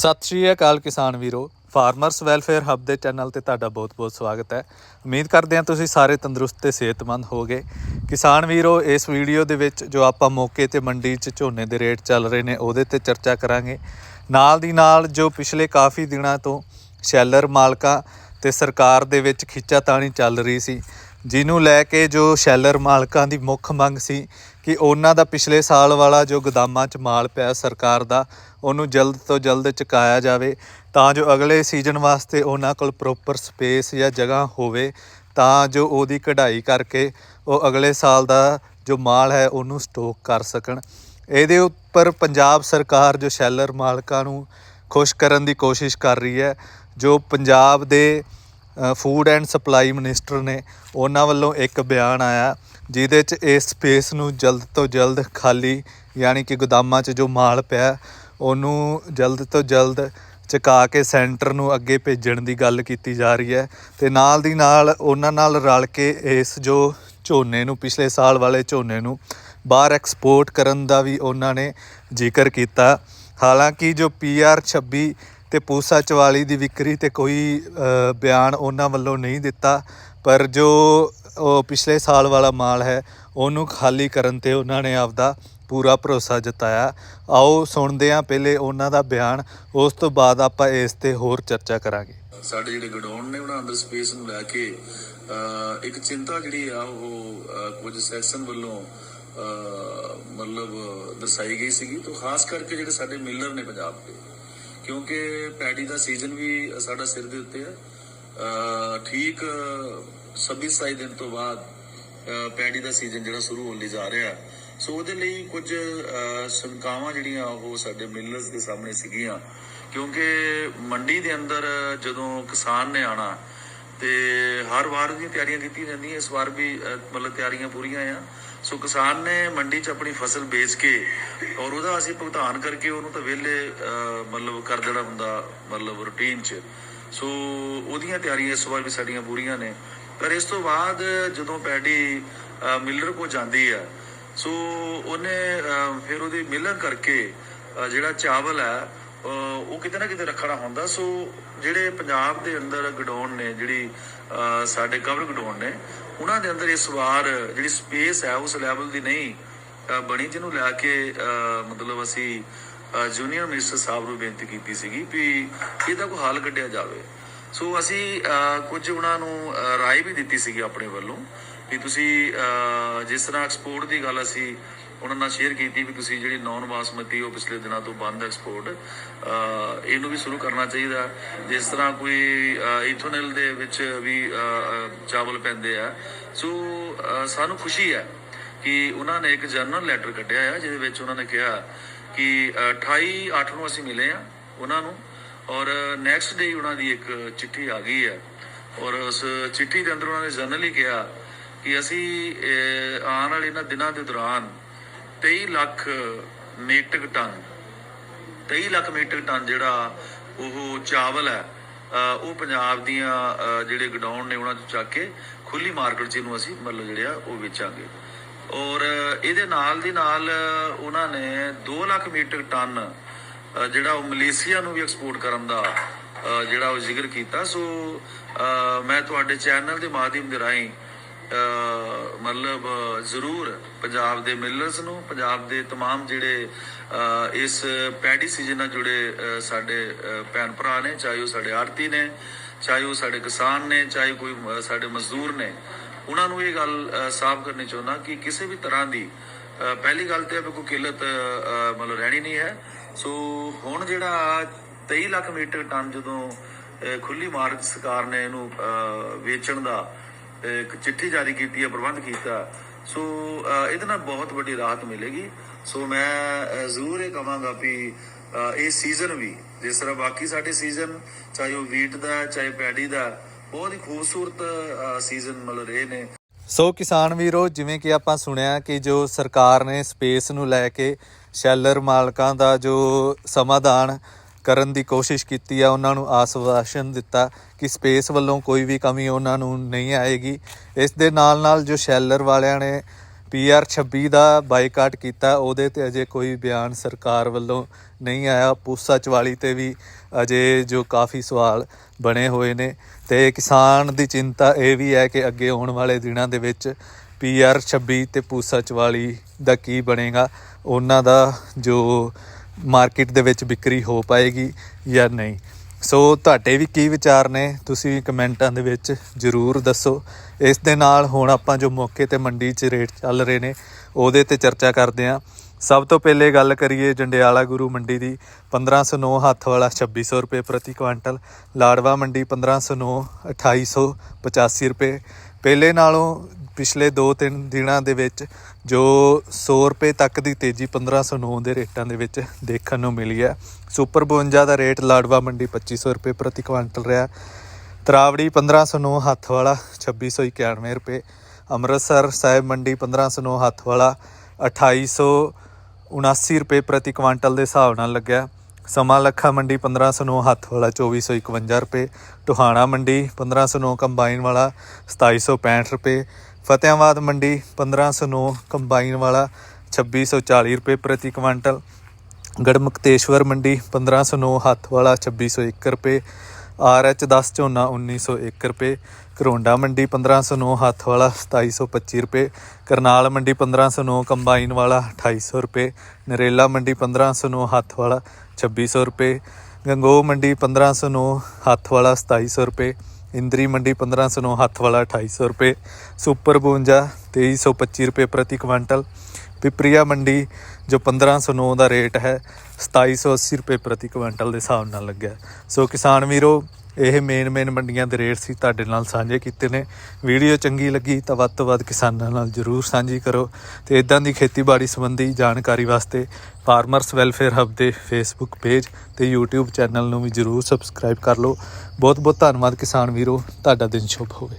ਸਤਿ ਸ਼੍ਰੀ ਅਕਾਲ ਕਿਸਾਨ ਵੀਰੋ ਫਾਰਮਰਸ ਵੈਲਫੇਅਰ ਹੱਬ ਦੇ ਚੈਨਲ ਤੇ ਤੁਹਾਡਾ ਬਹੁਤ-ਬਹੁਤ ਸਵਾਗਤ ਹੈ। ਉਮੀਦ ਕਰਦੇ ਹਾਂ ਤੁਸੀਂ ਸਾਰੇ ਤੰਦਰੁਸਤ ਤੇ ਸਿਹਤਮੰਦ ਹੋਗੇ ਕਿਸਾਨ ਵੀਰੋ, ਇਸ ਵੀਡੀਓ ਦੇ ਵਿੱਚ ਜੋ ਆਪਾਂ ਮੌਕੇ ਤੇ ਮੰਡੀ 'ਚ ਝੋਨੇ ਦੇ ਰੇਟ ਚੱਲ ਰਹੇ ਨੇ, ਉਹਦੇ ਤੇ ਚਰਚਾ ਕਰਾਂਗੇ। ਨਾਲ ਦੀ ਨਾਲ ਜੋ ਪਿਛਲੇ ਕਾਫੀ ਦਿਨਾਂ ਤੋਂ ਸ਼ੈਲਰ ਮਾਲਕਾਂ ਤੇ ਸਰਕਾਰ ਦੇ ਵਿੱਚ ਖਿੱਚਾਤਾਣੀ ਚੱਲ ਰਹੀ ਸੀ ਜਿਹਨੂੰ ਲੈ ਕੇ ਜੋ ਸ਼ੈਲਰ ਮਾਲਕਾਂ ਦੀ ਮੁੱਖ ਮੰਗ ਸੀ ਕਿ ਉਹਨਾਂ ਦਾ ਪਿਛਲੇ ਸਾਲ ਵਾਲਾ ਜੋ ਗੋਦਾਮਾਂ 'ਚ ਮਾਲ ਪਿਆ ਸਰਕਾਰ ਦਾ, ਉਹਨੂੰ ਜਲਦ ਤੋਂ ਜਲਦ ਚੁਕਾਇਆ ਜਾਵੇ, ਤਾਂ ਜੋ ਅਗਲੇ ਸੀਜ਼ਨ ਵਾਸਤੇ ਉਹਨਾਂ ਕੋਲ ਪ੍ਰੋਪਰ ਸਪੇਸ ਜਾਂ ਜਗ੍ਹਾ ਹੋਵੇ, ਤਾਂ ਜੋ ਉਹਦੀ ਕਢਾਈ ਕਰਕੇ ਉਹ ਅਗਲੇ ਸਾਲ ਦਾ ਜੋ ਮਾਲ ਹੈ ਉਹਨੂੰ ਸਟੋਕ ਕਰ ਸਕਣ। ਇਹਦੇ ਉੱਪਰ ਪੰਜਾਬ ਸਰਕਾਰ ਜੋ ਸ਼ੈਲਰ ਮਾਲਕਾਂ ਨੂੰ ਖੁਸ਼ ਕਰਨ ਦੀ ਕੋਸ਼ਿਸ਼ ਕਰ ਰਹੀ ਹੈ, ਜੋ ਪੰਜਾਬ ਦੇ ਫੂਡ ਐਂਡ ਸਪਲਾਈ ਮਿਨਿਸਟਰ ਨੇ ਉਹਨਾਂ ਵੱਲੋਂ ਇੱਕ ਬਿਆਨ ਆਇਆ ਜਿਹਦੇ 'ਚ ਇਸ ਸਪੇਸ ਨੂੰ ਜਲਦ ਤੋਂ ਜਲਦ ਖਾਲੀ ਯਾਨੀ ਕਿ ਗੋਦਾਮਾਂ 'ਚ ਜੋ ਮਾਲ ਪਿਆ, ਉਹਨੂੰ ਜਲਦ ਤੋਂ ਜਲਦ ਚੁਕਾ ਕੇ ਸੈਂਟਰ ਨੂੰ ਅੱਗੇ ਭੇਜਣ ਦੀ ਗੱਲ ਕੀਤੀ ਜਾ ਰਹੀ ਹੈ ਤੇ ਨਾਲ ਦੀ ਨਾਲ ਉਹਨਾਂ ਨਾਲ ਰਲ ਕੇ ਇਸ ਜੋ ਝੋਨੇ ਨੂੰ, ਪਿਛਲੇ ਸਾਲ ਵਾਲੇ ਝੋਨੇ ਨੂੰ ਬਾਹਰ ਐਕਸਪੋਰਟ ਕਰਨ ਦਾ ਵੀ ਉਹਨਾਂ ਨੇ ਜ਼ਿਕਰ ਕੀਤਾ। ਹਾਲਾਂਕਿ ਜੋ ਪੀਆਰ 26 ਤੇ ਪੂਸਾ 44 ਦੀ ਵਿਕਰੀ ਤੇ ਕੋਈ ਬਿਆਨ ਉਹਨਾਂ ਵੱਲੋਂ ਨਹੀਂ ਦਿੱਤਾ। ਪਰ ਜੋ ਉਹ ਪਿਛਲੇ ਸਾਲ ਵਾਲਾ ਮਾਲ ਹੈ, ਉਹਨੂੰ ਖਾਲੀ ਕਰਨ ਤੇ ਉਹਨਾਂ ਨੇ ਆਪਦਾ ਪੂਰਾ ਭਰੋਸਾ ਜਤਾਇਆ। ਆਓ ਸੁਣਦੇ ਹਾਂ ਪਹਿਲੇ ਉਹਨਾਂ ਦਾ ਬਿਆਨ, ਉਸ ਤੋਂ ਬਾਅਦ ਆਪਾਂ ਇਸ ਤੇ ਹੋਰ ਚਰਚਾ ਕਰਾਂਗੇ। ਸਾਡੇ ਜਿਹੜੇ ਗਡਾਉਣ ਨੇ ਉਹਨਾਂ ਅੰਦਰ ਸਪੇਸ ਨੂੰ ਲੈ ਕੇ ਇੱਕ ਚਿੰਤਾ ਜਿਹੜੀ ਆ ਉਹ ਕੁਝ ਸੈਕਸ਼ਨ ਵੱਲੋਂ ਮਤਲਬ ਦਰਸਾਈ ਗਈ ਸੀਗੀ। ਤੋਂ ਖਾਸ ਕਰਕੇ ਜਿਹੜੇ ਸਾਡੇ ਮਿਲਰ ਨੇ ਪੰਜਾਬ ਦੇ ਕਿਉਂਕਿ ਪੈਡੀ ਦਾ ਸੀਜ਼ਨ ਵੀ ਸਾਡਾ ਸਿਰ ਦੇ ਉੱਤੇ ਹੈ ਠੀਕ 26 27 ਦਿਨ ਤੋਂ ਬਾਅਦ ਅਹ, ਪੈਡੀ ਦਾ ਸੀਜ਼ਨ ਜਿਹੜਾ ਸ਼ੁਰੂ ਹੋਣ ਲਈ ਜਾ ਰਿਹਾ। ਸੋ ਉਹਦੇ ਲਈ ਕੁਝ ਸ਼ੰਕਾਵਾਂ ਜਿਹੜੀਆਂ ਉਹ ਸਾਡੇ ਮਿਲਰਸ ਦੇ ਸਾਹਮਣੇ ਸੀਗੀਆਂ। ਕਿਉਂਕਿ ਮੰਡੀ ਦੇ ਅੰਦਰ ਜਦੋਂ ਕਿਸਾਨ ਨੇ ਆਣਾ ਤੇ ਹਰ ਵਾਰ ਦੀਆਂ ਤਿਆਰੀਆਂ ਕੀਤੀਆਂ ਜਾਂਦੀਆਂ। ਇਸ ਵਾਰ ਵੀ ਮਤਲਬ ਤਿਆਰੀਆਂ ਪੂਰੀਆਂ ਆ। ਸੋ ਕਿਸਾਨ ਨੇ ਮੰਡੀ 'ਚ ਆਪਣੀ ਫਸਲ ਵੇਚ ਕੇ ਔਰ ਉਹਦਾ ਅਸੀਂ ਭੁਗਤਾਨ ਕਰਕੇ ਉਹਨੂੰ ਤਾਂ ਵਿਹਲੇ ਮਤਲਬ ਕਰ ਦੇਣਾ ਹੁੰਦਾ, ਮਤਲਬ ਰੂਟੀਨ 'ਚ। ਸੋ ਉਹਦੀਆਂ ਤਿਆਰੀਆਂ ਇਸ ਵਾਰ ਵੀ ਸਾਡੀਆਂ ਪੂਰੀਆਂ ਨੇ। ਪਰ ਇਸ ਤੋਂ ਬਾਅਦ ਜਦੋਂ ਪੈਡੀ ਮਿਲਰ ਕੋ ਜਾਂਦੀ ਹੈ ਸੋ ਉਹਨੇ ਫਿਰ ਉਹਦੀ ਮਿਲਰ ਕਰਕੇ ਜਿਹੜਾ ਚਾਵਲ ਹੈ ਉਹ ਕਿਤੇ ਨਾ ਕਿਤੇ ਰੱਖਣਾ ਹੁੰਦਾ। ਸੋ ਜਿਹੜੇ ਪੰਜਾਬ ਦੇ ਅੰਦਰ ਗਡਾਉਣ ਨੇ, ਜਿਹੜੀ ਸਾਡੇ ਕਵਰ ਗਡਾਉਣ ਨੇ ਉਹਨਾਂ ਦੇ ਅੰਦਰ ਇਸ ਵਾਰ ਜਿਹੜੀ ਸਪੇਸ ਹੈ ਉਸ ਲੈਵਲ ਦੀ ਨਹੀਂ ਬਣੀ ਜਿਹਨੂੰ ਲੈ ਕੇ ਮਤਲਬ ਅਸੀਂ ਜੂਨੀਅਰ ਮਿਨਿਸਟਰ ਸਾਹਿਬ ਨੂੰ ਬੇਨਤੀ ਕੀਤੀ ਸੀਗੀ ਵੀ ਇਹਦਾ ਕੋਈ ਹੱਲ ਕੱਢਿਆ ਜਾਵੇ। ਸੋ ਅਸੀਂ ਕੁਝ ਉਹਨਾਂ ਨੂੰ ਅਹ, ਰਾਏ ਵੀ ਦਿੱਤੀ ਸੀਗੀ ਆਪਣੇ ਵੱਲੋਂ ਵੀ ਤੁਸੀਂ ਜਿਸ ਤਰ੍ਹਾਂ ਐਕਸਪੋਰਟ ਦੀ ਗੱਲ ਅਸੀਂ ਉਹਨਾਂ ਨਾਲ ਸ਼ੇਅਰ ਕੀਤੀ ਵੀ ਤੁਸੀਂ ਜਿਹੜੀ ਨੌਨ ਬਾਸਮਤੀ ਉਹ ਪਿਛਲੇ ਦਿਨਾਂ ਤੋਂ ਬੰਦ ਐਕਸਪੋਰਟ ਇਹਨੂੰ ਵੀ ਸ਼ੁਰੂ ਕਰਨਾ ਚਾਹੀਦਾ। ਜਿਸ ਤਰ੍ਹਾਂ ਕੋਈ ਇਥੋਨਲ ਦੇ ਵਿੱਚ ਵੀ ਚਾਵਲ ਪੈਂਦੇ ਆ। ਸੋ ਸਾਨੂੰ ਖੁਸ਼ੀ ਹੈ ਕਿ ਉਹਨਾਂ ਨੇ ਇੱਕ ਜਰਨਲ ਲੈਟਰ ਕੱਢਿਆ ਆ ਜਿਹਦੇ ਵਿੱਚ ਉਹਨਾਂ ਨੇ ਕਿਹਾ ਕਿ ਅਹ, 28 8 ਨੂੰ ਅਸੀਂ ਮਿਲੇ ਆ ਉਹਨਾਂ ਨੂੰ ਔਰ ਨੈਕਸਟ ਡੇ ਉਹਨਾਂ ਦੀ ਇੱਕ ਚਿੱਠੀ ਆ ਗਈ ਹੈ ਔਰ ਉਸ ਚਿੱਠੀ ਦੇ ਅੰਦਰ ਉਹਨਾਂ ਨੇ ਜਨਰਲੀ ਕਿਹਾ ਕਿ ਅਸੀਂ ਆਉਣ ਵਾਲੇ ਇਹਨਾਂ ਦਿਨਾਂ ਦੇ ਦੌਰਾਨ 23 lakh metric ton 23 lakh metric ton ਜਿਹੜਾ ਉਹ ਚਾਵਲ ਹੈ ਉਹ ਪੰਜਾਬ ਦੀਆਂ ਜਿਹੜੇ ਗਡਾਊਨ ਨੇ ਉਹਨਾਂ ਚ ਚੱਕ ਕੇ ਖੁੱਲੀ ਮਾਰਕੀਟ 'ਚ ਇਹਨੂੰ ਅਸੀਂ ਮਤਲਬ ਜਿਹੜੇ ਉਹ ਵੇਚਾਂਗੇ। ਔਰ ਇਹਦੇ ਨਾਲ ਦੀ ਨਾਲ ਉਹਨਾਂ ਨੇ 2 ਲੱਖ ਮੀਟ੍ਰਿਕ ਟਨ ਜਿਹੜਾ ਉਹ ਮਲੇਸ਼ੀਆ ਨੂੰ ਵੀ ਐਕਸਪੋਰਟ ਕਰਨ ਦਾ ਜਿਹੜਾ ਉਹ ਜ਼ਿਕਰ ਕੀਤਾ। ਸੋ ਮੈਂ ਤੁਹਾਡੇ ਚੈਨਲ ਦੇ ਮਾਧਿਅਮ ਦੇ ਰਾਹੀਂ ਮਤਲਬ ਅਹ ਜ਼ਰੂਰ ਪੰਜਾਬ ਦੇ ਮਿਲਰਸ ਨੂੰ ਪੰਜਾਬ ਦੇ तमाम ਜਿਹੜੇ ਅਹ ਇਸ ਪੈਡੀ ਸੀਜ਼ਨ ਨਾਲ ਜੁੜੇ ਅਹ ਸਾਡੇ ਅਹ ਭੈਣ ਭਰਾ ਨੇ ਚਾਹੇ ਉਹ ਸਾਡੇ ਆੜਤੀ ਨੇ ਚਾਹੇ ਉਹ ਸਾਡੇ ਕਿਸਾਨ ਨੇ ਚਾਹੇ ਕੋਈ ਅਹ ਸਾਡੇ ਮਜ਼ਦੂਰ ਨੇ ਉਹਨਾਂ ਨੂੰ ਇਹ ਗੱਲ ਅਹ ਸਾਫ਼ ਕਰਨੀ ਚਾਹੁੰਦਾ ਕਿ ਕਿਸੇ ਵੀ ਤਰ੍ਹਾਂ ਦੀ ਅਹ ਪਹਿਲੀ ਗੱਲ ਤੇ ਕੋਈ ਕਿੱਲਤ ਅਹ ਮਤਲਬ ਰਹਿਣੀ ਨਹੀਂ ਹੈ ਸੋ ਹੁਣ ਜਿਹੜਾ 23 ਲੱਖ ਮੀਟਰ ਟਨ ਜਦੋਂ ਅਹ ਖੁੱਲੀ ਮਾਰਕ ਸਰਕਾਰ ਨੇ ਇਹਨੂੰ ਅਹ ਵੇਚਣ ਦਾ ਇੱਕ ਚਿੱਠੀ ਜਾਰੀ ਕੀਤੀ ਹੈ, ਪ੍ਰਬੰਧ ਕੀਤਾ। ਸੋ ਇਹਦੇ ਨਾਲ ਬਹੁਤ ਵੱਡੀ ਰਾਹਤ ਮਿਲੇਗੀ। ਸੋ, ਮੈਂ ਜ਼ਰੂਰ ਇਹ ਕਹਾਂਗਾ ਵੀ ਇਹ ਸੀਜ਼ਨ ਵੀ, ਜਿਸ ਤਰ੍ਹਾਂ ਬਾਕੀ ਸਾਡੇ ਸੀਜ਼ਨ ਚਾਹੇ ਉਹ ਵੀਟ ਦਾ, ਚਾਹੇ ਪੈਡੀ ਦਾ, ਬਹੁਤ ਹੀ ਖੂਬਸੂਰਤ ਸੀਜ਼ਨ ਮਤਲਬ ਰਹੇ ਨੇ। ਸੋ, ਕਿਸਾਨ ਵੀਰੋ, ਜਿਵੇਂ ਕਿ ਆਪਾਂ ਸੁਣਿਆ ਕਿ ਜੋ ਸਰਕਾਰ ਨੇ ਸਪੇਸ ਨੂੰ ਲੈ ਕੇ ਸ਼ੈਲਰ ਮਾਲਕਾਂ ਦਾ ਜੋ ਸਮਾਧਾਨ ਕਰਨ ਦੀ ਕੋਸ਼ਿਸ਼ ਕੀਤੀ ਆ, ਉਹਨਾਂ ਨੂੰ ਆਸਵਾਸ਼ਨ ਦਿੱਤਾ ਕਿ ਸਪੇਸ ਵੱਲੋਂ ਕੋਈ ਵੀ ਕਮੀ ਉਹਨਾਂ ਨੂੰ ਨਹੀਂ ਆਏਗੀ। ਇਸ ਦੇ ਨਾਲ ਨਾਲ ਜੋ ਸ਼ੈਲਰ ਵਾਲਿਆਂ ਨੇ ਪੀਆਰ 26 ਦਾ ਬਾਈਕਾਟ ਕੀਤਾ, ਉਹਦੇ ਤੇ ਅਜੇ ਕੋਈ ਬਿਆਨ ਸਰਕਾਰ ਵੱਲੋਂ ਨਹੀਂ ਆਇਆ। ਪੂਸਾ 44 ਤੇ ਵੀ ਅਜੇ ਜੋ ਕਾਫੀ ਸਵਾਲ ਬਣੇ ਹੋਏ ਨੇ ਤੇ ਕਿਸਾਨ ਦੀ ਚਿੰਤਾ ਇਹ ਵੀ ਹੈ ਕਿ ਅੱਗੇ ਆਉਣ ਵਾਲੇ ਦਿਨਾਂ ਦੇ ਵਿੱਚ ਪੀਆਰ 26 ਤੇ ਪੂਸਾ 44 ਦਾ ਕੀ ਬਣੇਗਾ? ਉਹਨਾਂ ਦਾ ਜੋ ਮਾਰਕੀਟ ਦੇ ਵਿੱਚ ਵਿਕਰੀ ਹੋ ਪਾਏਗੀ ਜਾਂ ਨਹੀਂ? ਸੋ ਤੁਹਾਡੇ ਵੀ ਕੀ ਵਿਚਾਰ ਨੇ? ਤੁਸੀਂ ਕਮੈਂਟਾਂ ਦੇ ਵਿੱਚ ਜਰੂਰ ਦੱਸੋ। ਇਸ ਦੇ ਨਾਲ ਹੁਣ ਆਪਾਂ ਜੋ ਮੌਕੇ ਤੇ ਮੰਡੀ 'ਚ ਰੇਟ ਚੱਲ ਰਹੇ ਨੇ, ਉਹਦੇ ਤੇ ਚਰਚਾ ਕਰਦੇ ਹਾਂ। ਸਭ ਤੋਂ ਪਹਿਲੇ ਗੱਲ ਕਰੀਏ ਜੰਡਿਆਲਾ ਗੁਰੂ ਮੰਡੀ ਦੀ 1509 ਹੱਥ ਵਾਲਾ 2600 ਰੁਪਏ ਪ੍ਰਤੀ ਕੁਇੰਟਲ ਲਾੜਵਾ ਮੰਡੀ 1509 2885 ਰੁਪਏ। ਪਹਿਲੇ ਨਾਲੋਂ ਪਿਛਲੇ 2-3 ਦਿਨਾਂ ਦੇ ਵਿੱਚ ਜੋ 100 ਰੁਪਏ ਤੱਕ ਦੀ ਤੇਜ਼ੀ 1509 ਦੇ ਰੇਟਾਂ ਦੇ ਵਿੱਚ ਦੇਖਣ ਨੂੰ ਮਿਲੀ ਹੈ। ਸੁਪਰ 52 ਦਾ ਰੇਟ ਲਾੜਵਾ ਮੰਡੀ 2500 ਰੁਪਏ ਪ੍ਰਤੀ ਕੁਆਂਟਲ ਰਿਹਾ। ਤਰਾਵੜੀ 1509 ਹੱਥ ਵਾਲਾ 2691 ਰੁਪਏ, ਅੰਮ੍ਰਿਤਸਰ ਸਾਹਿਬ ਮੰਡੀ 1509 ਹੱਥ ਵਾਲਾ 2879 ਰੁਪਏ ਪ੍ਰਤੀ ਕੁਆਂਟਲ ਦੇ ਹਿਸਾਬ ਨਾਲ ਲੱਗਿਆ। ਸਮਾਂ ਲੱਖਾ ਮੰਡੀ 1509 ਹੱਥ ਵਾਲਾ 2451 ਰੁਪਏ, ਟੋਹਾਣਾ ਮੰਡੀ 1509 ਕੰਬਾਈਨ ਵਾਲਾ 2765 ਰੁਪਏ ਫਤਿਆਬਾਦ ਮੰਡੀ 1509 ਕੰਬਾਈਨ ਵਾਲਾ 2640 ਰੁਪਏ ਪ੍ਰਤੀ ਕੁਇੰਟਲ। ਗੜਮੁਕਤੇਸ਼ਵਰ ਮੰਡੀ 1509 ਹੱਥ ਵਾਲਾ 2601 ਰੁਪਏ। ਆਰਐਚ 10 ਝੋਨਾ 1901 ਰੁਪਏ। ਕਰੋਂਡਾ ਮੰਡੀ 1509 ਹੱਥ ਵਾਲਾ 2725 ਰੁਪਏ। ਕਰਨਾਲ ਮੰਡੀ 1509 ਕੰਬਾਈਨ ਵਾਲਾ 2800 ਰੁਪਏ। ਨਰੇਲਾ ਮੰਡੀ 1509 ਹੱਥ ਵਾਲਾ 2600 ਰੁਪਏ। ਗੰਗੋ ਮੰਡੀ 1509 ਹੱਥ ਵਾਲਾ 2700 ਰੁਪਏ। ਇੰਦਰੀ ਮੰਡੀ 1509 ਹੱਥ ਵਾਲਾ 2800 ਰੁਪਏ, ਸੁਪਰ 52 2325 ਰੁਪਏ ਪ੍ਰਤੀ ਕੁਇੰਟਲ, ਪਿਪਰੀਆ ਮੰਡੀ ਜੋ 1509 ਦਾ ਰੇਟ ਹੈ 2780 ਰੁਪਏ ਪ੍ਰਤੀ ਕੁਇੰਟਲ ਦੇ ਹਿਸਾਬ ਨਾਲ ਲੱਗਿਆ। ਸੋ ਕਿਸਾਨ ਵੀਰੋ ਇਹ ਮੇਨ ਮੇਨ ਮੰਡੀਆਂ ਦੇ ਰੇਟ ਸੀ, ਤੁਹਾਡੇ ਨਾਲ ਸਾਂਝੇ ਕੀਤੇ ਨੇ। ਵੀਡੀਓ ਚੰਗੀ ਲੱਗੀ ਤਾਂ ਵੱਧ ਤੋਂ ਵੱਧ ਕਿਸਾਨਾਂ ਨਾਲ ਜਰੂਰ ਸਾਂਝੀ ਕਰੋ ਤੇ ਇਦਾਂ ਦੀ ਖੇਤੀਬਾੜੀ ਸੰਬੰਧੀ ਜਾਣਕਾਰੀ ਵਾਸਤੇ ਫਾਰਮਰਸ ਵੈਲਫੇਅਰ ਹੱਬ ਦੇ ਫੇਸਬੁੱਕ ਪੇਜ ਤੇ YouTube ਚੈਨਲ ਨੂੰ ਵੀ ਜਰੂਰ ਸਬਸਕ੍ਰਾਈਬ ਕਰ ਲਓ। ਬਹੁਤ ਬਹੁਤ ਧੰਨਵਾਦ ਕਿਸਾਨ ਵੀਰੋ, ਤੁਹਾਡਾ ਦਿਨ ਸ਼ੁਭ ਹੋਵੇ।